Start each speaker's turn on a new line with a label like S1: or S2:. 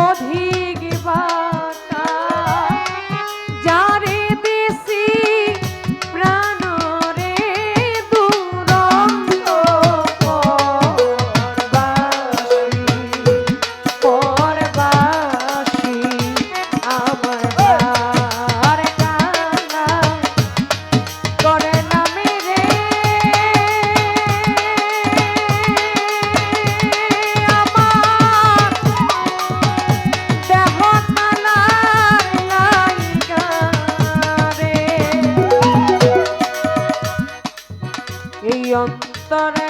S1: অধীর এই অন্তরে কানা